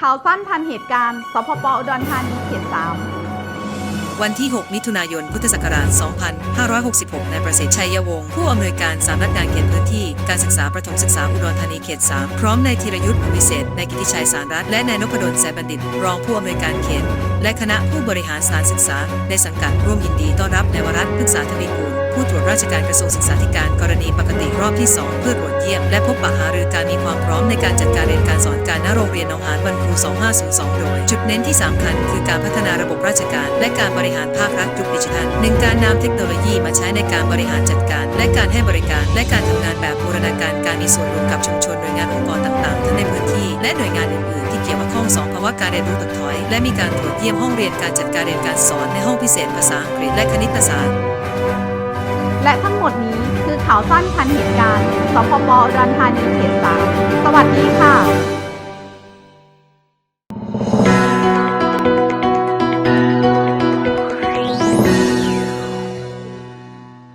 ข่าวสั้นทันเหตุการณ์ สพปอุดรธานีเขต3 วันที่ 6 มิถุนายน พุทธศักราช 2566 นายประสิทธิ์ชัยวงศ์ผู้อำนวยการสำนักงานเขตพื้นที่ การศึกษาประถมศึกษาอุดรธานีเขต 3 พร้อมนายธีรยุทธ์วิเศษนายกิติชัยสารรัตน์และนายนพดลแสบัณฑิต รองผู้อำนวยการเขต และคณะผู้บริหารสถานศึกษา ในสังกัดร่วมยินดีต้อนรับนายวรัตน์พฤกษาทวีกูลผู้ตรวจราชการกระทรวงศึกษาธิการกรณีปกติรอบที่ 2 เพื่อตรวจเยี่ยม และพบปะหารือการมีความพร้อมในการจัดการเรียนการสอนการณโรงเรียนหนองหานวันครู 2502 โดย จุดเน้นที่สำคัญคือการพัฒนาระบบ ชการ และการบริหารภาครัฐยุคดิจิทัลหนึ่งการนำเทคโนโลยีมาใช้ในการบริหารจัดการ และการให้บริการ และการทำงานแบบบูรณาการการมีส่วนร่วมกับชุมชนหน่วยงานองค์กรต่างๆ ทั้งในพื้นที่และหน่วยงานอื่นๆที่เกี่ยวข้องสองภาวะการเรียนรู้ถดถอย และมีการตรวจเยี่ยมห้องเรียนการจัดการเรียนการสอนในห้องพิเศษภาษาอังกฤษและคณิตศาสตร์และทั้งหมดนี้คือข่าวสั้นทันเหตุการณ์ สพปอุดรธานีเขต3สวัสดีค่ะ